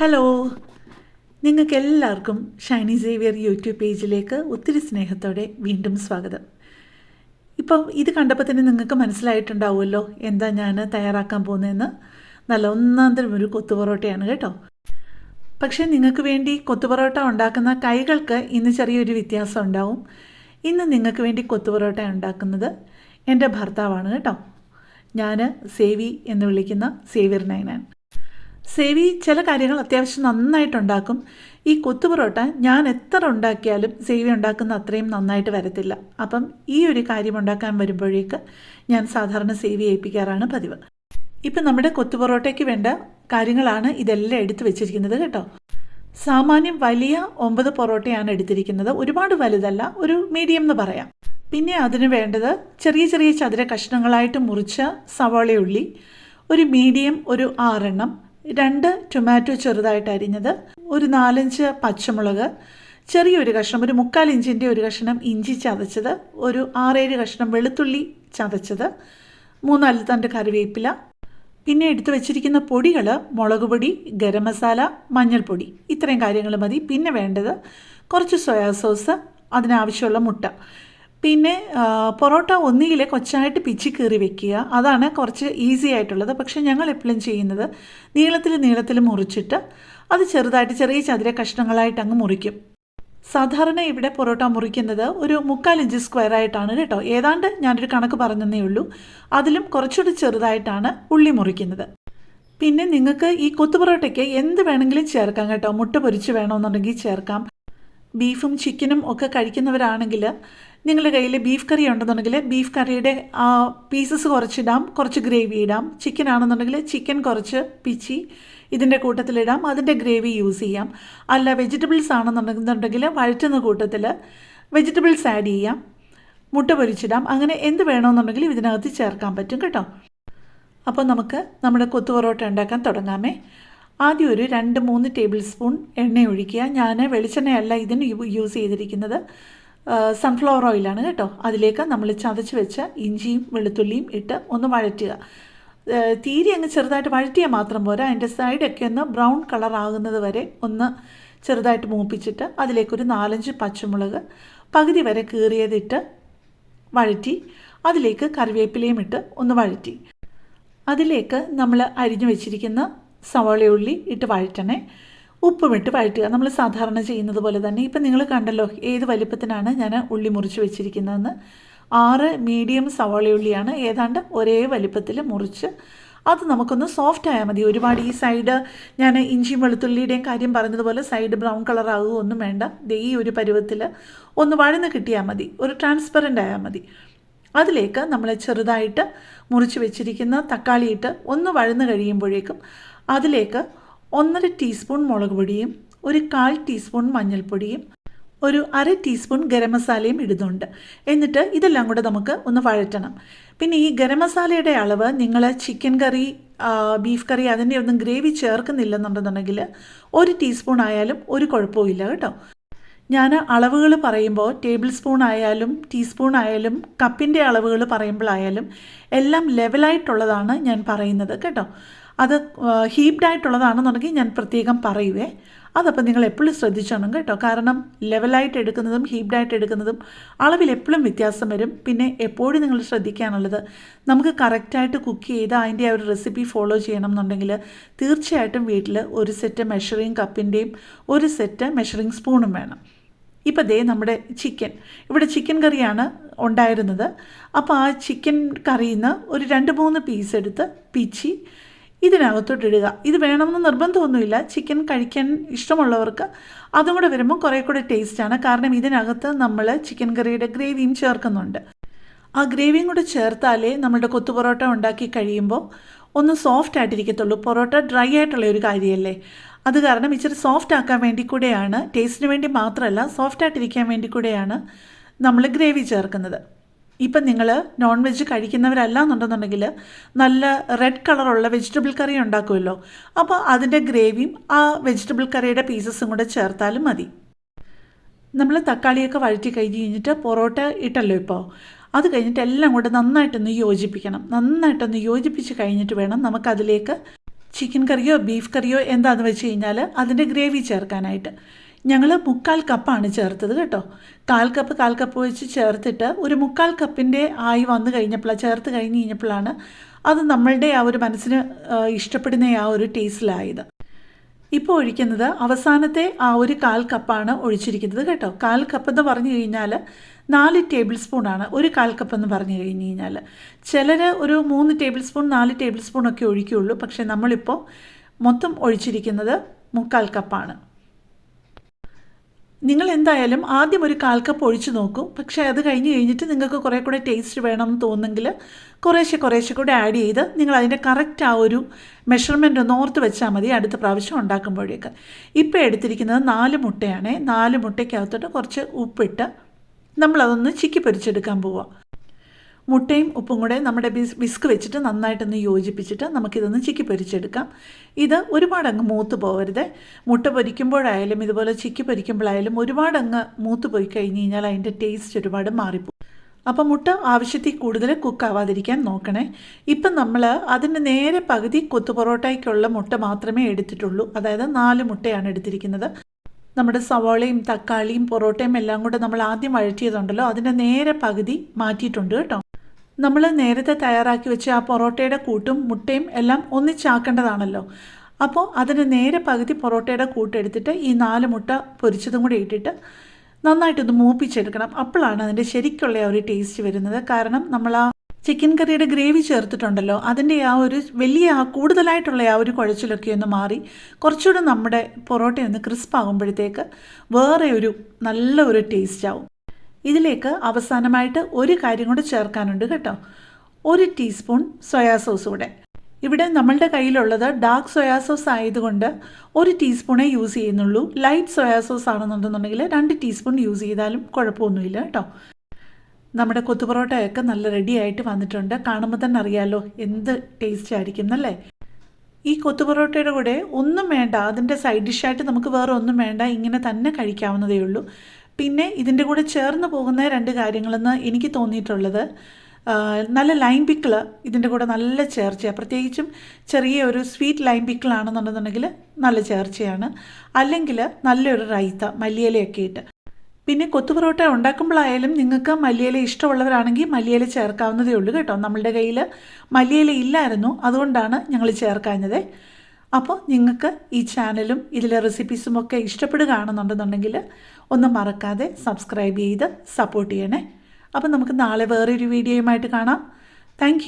Hello നിങ്ങൾക്ക് എല്ലാവർക്കും Shiny Xavier YouTube പേജിലേക്ക് ഒത്തിരി സ്നേഹത്തോടെ വീണ്ടും സ്വാഗതം. ഇപ്പം ഇത് കണ്ടപ്പോൾ തന്നെ നിങ്ങൾക്ക് മനസ്സിലായിട്ടുണ്ടാവുമല്ലോ എന്താ ഞാൻ തയ്യാറാക്കാൻ പോകുന്നതെന്ന്. നല്ല ഒന്നാം തരം ഒരു കൊത്തുപൊറോട്ടയാണ് കേട്ടോ. പക്ഷേ നിങ്ങൾക്ക് വേണ്ടി കൊത്തുപൊറോട്ട ഉണ്ടാക്കുന്ന കൈകൾക്ക് ഇന്ന് ചെറിയൊരു വ്യത്യാസം ഉണ്ടാവും. ഇന്ന് നിങ്ങൾക്ക് വേണ്ടി കൊത്തുപൊറോട്ട ഉണ്ടാക്കുന്നത് എന്റെ ഭർത്താവാണ് കേട്ടോ. ഞാൻ സേവി എന്ന് വിളിക്കുന്ന സേവിയർ നൈനാൻ സേവി ചില കാര്യങ്ങൾ അത്യാവശ്യം നന്നായിട്ടുണ്ടാക്കും. ഈ കൊത്തുപൊറോട്ട ഞാൻ എത്ര ഉണ്ടാക്കിയാലും സേവി ഉണ്ടാക്കുന്ന അത്രയും നന്നായിട്ട് വരത്തില്ല. അപ്പം ഈ ഒരു കാര്യം ഉണ്ടാക്കാൻ വരുമ്പോഴേക്ക് ഞാൻ സാധാരണ സേവി ഏൽപ്പിക്കാറാണ് പതിവ്. ഇപ്പം നമ്മുടെ കൊത്തുപൊറോട്ടയ്ക്ക് വേണ്ട കാര്യങ്ങളാണ് ഇതെല്ലാം എടുത്തു വെച്ചിരിക്കുന്നത് കേട്ടോ. സാമാന്യം വലിയ ഒമ്പത് പൊറോട്ടയാണ് എടുത്തിരിക്കുന്നത്. ഒരുപാട് വലുതല്ല ഒരു മീഡിയം എന്ന് പറയാം. പിന്നെ അതിന് വേണ്ടത് ചെറിയ ചെറിയ ചതുര കഷ്ണങ്ങളായിട്ട് മുറിച്ച സവാളയുള്ളി ഒരു മീഡിയം ഒരു ആറെണ്ണം രണ്ട് ടൊമാറ്റോ ചെറുതായിട്ട് അരിഞ്ഞത് ഒരു നാലഞ്ച് പച്ചമുളക് ചെറിയൊരു കഷ്ണം ഒരു മുക്കാൽ ഇഞ്ചിന്റെ ഒരു കഷ്ണം ഇഞ്ചി ചതച്ചത് ഒരു ആറേഴ് കഷ്ണം വെളുത്തുള്ളി ചതച്ചത് മൂന്നാൽ തണ്ട് കറിവേപ്പില. പിന്നെ എടുത്തു വെച്ചിരിക്കുന്ന പൊടികൾ മുളക് പൊടി ഗരം മസാല മഞ്ഞൾപ്പൊടി. ഇത്രയും കാര്യങ്ങൾ മതി. പിന്നെ വേണ്ടത് കുറച്ച് സോയാ സോസ് അതിനാവശ്യമുള്ള മുട്ട. പിന്നെ പൊറോട്ട ഒന്നുകിൽ കൊച്ചായിട്ട് പിച്ചി കീറി വെക്കുക. അതാണ് കുറച്ച് ഈസി ആയിട്ടുള്ളത്. പക്ഷേ ഞങ്ങൾ എപ്പോഴും ചെയ്യുന്നത് നീളത്തിൽ നീളത്തിൽ മുറിച്ചിട്ട് അത് ചെറുതായിട്ട് ചെറിയ ചതുര കഷ്ണങ്ങളായിട്ട് അങ്ങ് മുറിക്കും. സാധാരണ ഇവിടെ പൊറോട്ട മുറിക്കുന്നത് ഒരു മുക്കാൽ ഇഞ്ച് സ്ക്വയർ ആയിട്ടാണ് കേട്ടോ. ഏതാണ്ട് ഞാനൊരു കണക്ക് പറഞ്ഞതേ ഉള്ളൂ. അതിലും കുറച്ചുകൂടി ചെറുതായിട്ടാണ് ഉള്ളി മുറിക്കുന്നത്. പിന്നെ നിങ്ങൾക്ക് ഈ കൊത്തുപൊറോട്ടയ്ക്ക് എന്ത് വേണമെങ്കിലും ചേർക്കാം കേട്ടോ. മുട്ട പൊരിച്ച് വേണമെന്നുണ്ടെങ്കിൽ ചേർക്കാം. ബീഫും ചിക്കനും ഒക്കെ കഴിക്കുന്നവരാണെങ്കിൽ നിങ്ങളുടെ കയ്യിൽ ബീഫ് കറി ഉണ്ടെന്നുണ്ടെങ്കിൽ ബീഫ് കറിയുടെ പീസസ് കുറച്ചിടാം കുറച്ച് ഗ്രേവി ഇടാം. ചിക്കൻ ആണെന്നുണ്ടെങ്കിൽ ചിക്കൻ കുറച്ച് പിച്ചി ഇതിന്റെ കൂട്ടത്തിലിടാം അതിന്റെ ഗ്രേവി യൂസ് ചെയ്യാം. അല്ല വെജിറ്റബിൾസ് ആണെന്നുണ്ടെന്നുണ്ടെങ്കിൽ വഴറ്റുന്ന കൂട്ടത്തിൽ വെജിറ്റബിൾസ് ആഡ് ചെയ്യാം. മുട്ട പൊരിച്ചിടാം. അങ്ങനെ എന്ത് വേണമെന്നുണ്ടെങ്കിൽ ഇതിനകത്ത് ചേർക്കാൻ പറ്റും കേട്ടോ. അപ്പോൾ നമുക്ക് നമ്മുടെ കൊത്തു പൊറോട്ട ഉണ്ടാക്കാൻ തുടങ്ങാമേ. ആദ്യം ഒരു രണ്ട് മൂന്ന് ടേബിൾ സ്പൂൺ എണ്ണ ഒഴിക്കുക. ഞാൻ വെളിച്ചെണ്ണയല്ല ഇതിന് യൂസ് ചെയ്തിരിക്കുന്നത്. സൺഫ്ലവർ ഓയിലാണ് കേട്ടോ. അതിലേക്ക് നമ്മൾ ചതച്ച് വെച്ച ഇഞ്ചിയും വെളുത്തുള്ളിയും ഇട്ട് ഒന്ന് വഴറ്റുക. തീരെ അങ്ങ് ചെറുതായിട്ട് വഴറ്റിയാൽ മാത്രം പോരാ. അതിന്റെ സൈഡൊക്കെ ഒന്ന് ബ്രൗൺ കളർ ആകുന്നത് വരെ ഒന്ന് ചെറുതായിട്ട് മൂപ്പിച്ചിട്ട് അതിലേക്കൊരു നാലഞ്ച് പച്ചമുളക് പകുതി വരെ കീറിയതിട്ട് വഴറ്റി അതിലേക്ക് കറിവേപ്പിലയും ഇട്ട് ഒന്ന് വഴറ്റി. അതിലേക്ക് നമ്മൾ അരിഞ്ഞു വെച്ചിരിക്കുന്ന സവാളയുള്ളി ഇട്ട് വഴറ്റണേ. ഉപ്പുമിട്ട് വഴറ്റുക. നമ്മൾ സാധാരണ ചെയ്യുന്നത് പോലെ തന്നെ ഇപ്പം നിങ്ങൾ കണ്ടല്ലോ ഏത് വലിപ്പത്തിനാണ് ഞാൻ ഉള്ളി മുറിച്ച് വെച്ചിരിക്കുന്നതെന്ന്. ആറ് മീഡിയം സവാളയുള്ളിയാണ് ഏതാണ്ട് ഒരേ വലിപ്പത്തിൽ മുറിച്ച്. അത് നമുക്കൊന്ന് സോഫ്റ്റ് ആയാൽ മതി. ഒരുപാട് ഈ സൈഡ് ഞാൻ ഇഞ്ചിയും വെളുത്തുള്ളിയുടെയും കാര്യം പറഞ്ഞതുപോലെ സൈഡ് ബ്രൗൺ കളർ ആകുമൊന്നും വേണ്ട. ഈ ഒരു പരുവത്തിൽ ഒന്ന് വഴന്ന് കിട്ടിയാൽ മതി. ഒരു ട്രാൻസ്പെറന്റ് ആയാൽ മതി. അതിലേക്ക് നമ്മൾ ചെറുതായിട്ട് മുറിച്ച് വെച്ചിരിക്കുന്ന തക്കാളി ഇട്ട് ഒന്ന് വഴന്ന് കഴിയുമ്പോഴേക്കും അതിലേക്ക് ഒന്നര ടീസ്പൂൺ മുളക് പൊടിയും ഒരു കാൽ ടീസ്പൂൺ മഞ്ഞൾപ്പൊടിയും ഒരു അര ടീസ്പൂൺ ഗരം മസാലയും ഇടുന്നുണ്ട്. എന്നിട്ട് ഇതെല്ലാം കൂടെ നമുക്ക് ഒന്ന് വഴറ്റണം. പിന്നെ ഈ ഗരം മസാലയുടെ അളവ് നിങ്ങൾ ചിക്കൻ കറി ബീഫ് കറി അതിന്റെ ഒന്നും ഗ്രേവി ചേർക്കുന്നില്ലെന്നുണ്ടെന്നുണ്ടെങ്കിൽ ഒരു ടീസ്പൂൺ ആയാലും ഒരു കുഴപ്പമില്ല കേട്ടോ. ഞാൻ അളവുകൾ പറയുമ്പോൾ ടേബിൾ സ്പൂൺ ആയാലും ടീസ്പൂൺ ആയാലും കപ്പിന്റെ അളവുകൾ പറയുമ്പോഴായാലും എല്ലാം ലെവലായിട്ടുള്ളതാണ് ഞാൻ പറയുന്നത് കേട്ടോ. അത് ഹീപ്ഡ് ആയിട്ടുള്ളതാണെന്നുണ്ടെങ്കിൽ ഞാൻ പ്രത്യേകം പറയുവേ. അതപ്പോൾ നിങ്ങൾ എപ്പോഴും ശ്രദ്ധിച്ചോണം കേട്ടോ. കാരണം ലെവലായിട്ട് എടുക്കുന്നതും ഹീപ്ഡായിട്ട് എടുക്കുന്നതും അളവിൽ എപ്പോഴും വ്യത്യാസം വരും. പിന്നെ എപ്പോഴും നിങ്ങൾ ശ്രദ്ധിക്കാനുള്ളത് നമുക്ക് കറക്റ്റായിട്ട് കുക്ക് ചെയ്ത് അതിന്റെ ആ ഒരു റെസിപ്പി ഫോളോ ചെയ്യണം എന്നുണ്ടെങ്കിൽ തീർച്ചയായിട്ടും വീട്ടിൽ ഒരു സെറ്റ് മെഷറിങ് കപ്പിന്റെയും ഒരു സെറ്റ് മെഷറിങ് സ്പൂണും വേണം. ഇപ്പം ദേ നമ്മുടെ ചിക്കൻ ഇവിടെ ചിക്കൻ കറിയാണ് ഉണ്ടായിരുന്നത്. അപ്പോൾ ആ ചിക്കൻ കറിയിൽ നിന്ന് ഒരു രണ്ട് മൂന്ന് പീസ് എടുത്ത് പിച്ചി ഇതിനകത്തോട്ട് ഇടുക ഇത് വേണമെന്ന് നിർബന്ധമൊന്നുമില്ല. ചിക്കൻ കഴിക്കാൻ ഇഷ്ടമുള്ളവർക്ക് അതും കൂടെ വരുമ്പോൾ കുറേ കൂടെ ടേസ്റ്റാണ് കാരണം ഇതിനകത്ത് നമ്മൾ ചിക്കൻ കറിയുടെ ഗ്രേവിയും ചേർക്കുന്നുണ്ട്. ആ ഗ്രേവിയും കൂടെ ചേർത്താലേ നമ്മുടെ കൊത്തു പൊറോട്ട ഉണ്ടാക്കി കഴിയുമ്പോൾ ഒന്ന് സോഫ്റ്റ് ആയിട്ടിരിക്കത്തുള്ളൂ. പൊറോട്ട ഡ്രൈ ആയിട്ടുള്ള ഒരു കാര്യമല്ലേ അത് കാരണം ഇച്ചിരി സോഫ്റ്റ് ആക്കാൻ വേണ്ടി കൂടെയാണ് ടേസ്റ്റിന് വേണ്ടി മാത്രമല്ല സോഫ്റ്റ് ആയിട്ടിരിക്കാൻ വേണ്ടി കൂടെയാണ് നമ്മൾ ഗ്രേവി ചേർക്കുന്നത്. ഇപ്പം നിങ്ങൾ നോൺ വെജ് കഴിക്കുന്നവരല്ല എന്നുണ്ടെന്നുണ്ടെങ്കിൽ നല്ല റെഡ് കളറുള്ള വെജിറ്റബിൾ കറി ഉണ്ടാക്കുമല്ലോ. അപ്പോൾ അതിന്റെ ഗ്രേവിയും ആ വെജിറ്റബിൾ കറിയുടെ പീസസും കൂടെ ചേർത്താലും മതി. നമ്മൾ തക്കാളിയൊക്കെ വഴറ്റി കഴിഞ്ഞ് കഴിഞ്ഞിട്ട് പൊറോട്ട ഇട്ടല്ലോ ഇപ്പോൾ. അത് കഴിഞ്ഞിട്ട് എല്ലാം കൂടെ നന്നായിട്ടൊന്ന് യോജിപ്പിക്കണം. നന്നായിട്ടൊന്ന് യോജിപ്പിച്ച് കഴിഞ്ഞിട്ട് വേണം നമുക്കതിലേക്ക് ചിക്കൻ കറിയോ ബീഫ് കറിയോ എന്താണെന്ന് വെച്ച് കഴിഞ്ഞാൽ അതിന്റെ ഗ്രേവി ചേർക്കാനായിട്ട്. ഞങ്ങൾ മുക്കാൽ കപ്പാണ് ചേർത്തത് കേട്ടോ. കാൽ കപ്പ് കാൽ കപ്പ് വെച്ച് ചേർത്തിട്ട് ഒരു മുക്കാൽ കപ്പിന്റെ ആയി വന്നു കഴിഞ്ഞപ്പോഴാണ് ചേർത്ത് കഴിഞ്ഞ് കഴിഞ്ഞപ്പോഴാണ് അത് നമ്മളുടെ ആ ഒരു മനസ്സിന് ഇഷ്ടപ്പെടുന്ന ആ ഒരു ടേസ്റ്റിലായത്. ഇപ്പോൾ ഒഴിക്കുന്നത് അവസാനത്തെ ആ ഒരു കാൽ കപ്പാണ് ഒഴിച്ചിരിക്കുന്നത് കേട്ടോ. കാൽ കപ്പ് എന്ന് പറഞ്ഞു കഴിഞ്ഞാൽ നാല് ടേബിൾ സ്പൂണാണ് ഒരു കാൽ കപ്പ് എന്ന് പറഞ്ഞു കഴിഞ്ഞ് കഴിഞ്ഞാൽ ചിലർ ഒരു മൂന്ന് ടേബിൾ സ്പൂൺ നാല് ടേബിൾ സ്പൂണൊക്കെ ഒഴിക്കുകയുള്ളൂ പക്ഷേ നമ്മളിപ്പോൾ മൊത്തം ഒഴിച്ചിരിക്കുന്നത് മുക്കാൽ കപ്പാണ്. നിങ്ങൾ എന്തായാലും ആദ്യം ഒരു കാൽക്കപ്പ് കപ്പ് ഒഴിച്ച് നോക്കും. പക്ഷേ അത് കഴിഞ്ഞ് കഴിഞ്ഞിട്ട് നിങ്ങൾക്ക് കുറേ കൂടെ ടേസ്റ്റ് വേണം എന്ന് തോന്നുന്നെങ്കിൽ കുറേശ്ശെ കുറേശ്ശെ കൂടെ ആഡ് ചെയ്ത് നിങ്ങൾ അതിന്റെ കറക്റ്റ് ആ ഒരു മെഷർമെന്റ് ഒന്ന് ഓർത്ത് വെച്ചാൽ മതി അടുത്ത പ്രാവശ്യം ഉണ്ടാക്കുമ്പോഴേക്ക്. ഇപ്പോൾ എടുത്തിരിക്കുന്നത് നാല് മുട്ടയാണ്. നാല് മുട്ടയ്ക്കകത്തോട്ട് കുറച്ച് ഉപ്പിട്ട് നമ്മളതൊന്ന് ചിക്കി പൊരിച്ചെടുക്കാൻ പോവാം. മുട്ടയും ഉപ്പും കൂടെ നമ്മുടെ ബിസ് ബിസ്ക് വെച്ചിട്ട് നന്നായിട്ടൊന്ന് യോജിപ്പിച്ചിട്ട് നമുക്കിതൊന്ന് ചിക്കി പൊരിച്ചെടുക്കാം ഇത് ഒരുപാട് അങ്ങ് മൂത്ത് പോകരുത് മുട്ട പൊരിക്കുമ്പോഴായാലും ഇതുപോലെ ചിക്കി പൊരിക്കുമ്പോഴായാലും ഒരുപാട് അങ്ങ് മൂത്ത് പോയി കഴിഞ്ഞ് കഴിഞ്ഞാൽ അതിന്റെ ടേസ്റ്റ് ഒരുപാട് മാറിപ്പോകും അപ്പോൾ മുട്ട ആവശ്യത്തിൽ കൂടുതൽ കുക്കാവാതിരിക്കാൻ നോക്കണേ. ഇപ്പം നമ്മൾ അതിന് നേരെ പകുതി കൊത്തു പൊറോട്ടയ്ക്കുള്ള മുട്ട മാത്രമേ എടുത്തിട്ടുള്ളൂ. അതായത് നാല് മുട്ടയാണ് എടുത്തിരിക്കുന്നത്. നമ്മുടെ സവാളയും തക്കാളിയും പൊറോട്ടയും എല്ലാം കൂടെ നമ്മൾ ആദ്യം വഴറ്റിയതുണ്ടല്ലോ. അതിന്റെ നേരെ പകുതി മാറ്റിയിട്ടുണ്ട് കേട്ടോ. നമ്മൾ നേരത്തെ തയ്യാറാക്കി വെച്ച ആ പൊറോട്ടയുടെ കൂട്ടും മുട്ടയും എല്ലാം ഒന്നിച്ചാക്കേണ്ടതാണല്ലോ. അപ്പോൾ അതിന് നേരെ പകുതി പൊറോട്ടയുടെ കൂട്ടെടുത്തിട്ട് ഈ നാല് മുട്ട പൊരിച്ചതും കൂടി ഇട്ടിട്ട് നന്നായിട്ടൊന്ന് മൂപ്പിച്ചെടുക്കണം. അപ്പോഴാണ് അതിന്റെ ശരിക്കുള്ള ഒരു ടേസ്റ്റ് വരുന്നത്. കാരണം നമ്മൾ ആ ചിക്കൻ കറിയുടെ ഗ്രേവി ചേർത്തിട്ടുണ്ടല്ലോ അതിന്റെ ആ ഒരു വലിയ ആ കൂടുതലായിട്ടുള്ള ആ ഒരു കുഴച്ചിലൊക്കെ ഒന്ന് മാറി കുറച്ചുകൂടെ നമ്മുടെ പൊറോട്ട ഒന്ന് ക്രിസ്പ് ആകുമ്പോഴത്തേക്ക് വേറെ ഒരു നല്ല ഒരു ടേസ്റ്റ് ആവും. ഇതിലേക്ക് അവസാനമായിട്ട് ഒരു കാര്യം കൂടെ ചേർക്കാനുണ്ട് കേട്ടോ. ഒരു ടീസ്പൂൺ സോയാ സോസ് കൂടെ. ഇവിടെ നമ്മളുടെ കയ്യിലുള്ളത് ഡാർക്ക് സോയാ സോസ് ആയതുകൊണ്ട് ഒരു ടീസ്പൂണേ യൂസ് ചെയ്യുന്നുള്ളൂ. ലൈറ്റ് സോയാ സോസ് ആണെന്നുണ്ടെന്നുണ്ടെങ്കിൽ രണ്ട് ടീസ്പൂൺ യൂസ് ചെയ്താലും കുഴപ്പമൊന്നുമില്ല കേട്ടോ. നമ്മുടെ കൊത്തുപൊറോട്ടയൊക്കെ നല്ല റെഡി ആയിട്ട് വന്നിട്ടുണ്ട്. കാണുമ്പോൾ തന്നെ അറിയാലോ എന്ത് ടേസ്റ്റ് ആയിരിക്കും എന്നല്ലേ? ഈ കൊത്തുപൊറോട്ടയുടെ കൂടെ ഒന്നും വേണ്ട അതിന്റെ സൈഡ് ഡിഷായിട്ട് നമുക്ക് വേറെ ഒന്നും വേണ്ട ഇങ്ങനെ തന്നെ കഴിക്കാവുന്നതേ ഉള്ളൂ. പിന്നെ ഇതിന്റെ കൂടെ ചേർന്ന് പോകുന്ന രണ്ട് കാര്യങ്ങളെന്ന് എനിക്ക് തോന്നിയിട്ടുള്ളത് നല്ല ലൈം പിക്കിൾ ഇതിന്റെ കൂടെ നല്ല ചേർച്ചയാണ് പ്രത്യേകിച്ചും ചെറിയ ഒരു സ്വീറ്റ് ലൈം പിക്കിളാണെന്നുണ്ടെന്നുണ്ടെങ്കിൽ നല്ല ചേർച്ചയാണ്. അല്ലെങ്കിൽ നല്ലൊരു റൈത്ത മല്ലിയിലയൊക്കെ ഇട്ട്. പിന്നെ കൊത്തു പൊറോട്ട ഉണ്ടാക്കുമ്പോഴായാലും നിങ്ങൾക്ക് മല്ലിയില ഇഷ്ടമുള്ളവരാണെങ്കിൽ മല്ലിയില ചേർക്കാവുന്നതേ ഉള്ളൂ കേട്ടോ. നമ്മളുടെ കയ്യിൽ മല്ലിയില ഇല്ലായിരുന്നു അതുകൊണ്ടാണ് ഞങ്ങൾ ചേർക്കാഞ്ഞത്. അപ്പോൾ നിങ്ങൾക്ക് ഈ ചാനലും ഇതിലെ റെസിപ്പീസും ഒക്കെ ഇഷ്ടപ്പെടുകയാണെന്നുണ്ടെന്നുണ്ടെങ്കിൽ ഒന്നും മറക്കാതെ സബ്സ്ക്രൈബ് ചെയ്ത് സപ്പോർട്ട് ചെയ്യണേ. അപ്പോൾ നമുക്ക് നാളെ വേറൊരു വീഡിയോയുമായിട്ട് കാണാം. താങ്ക്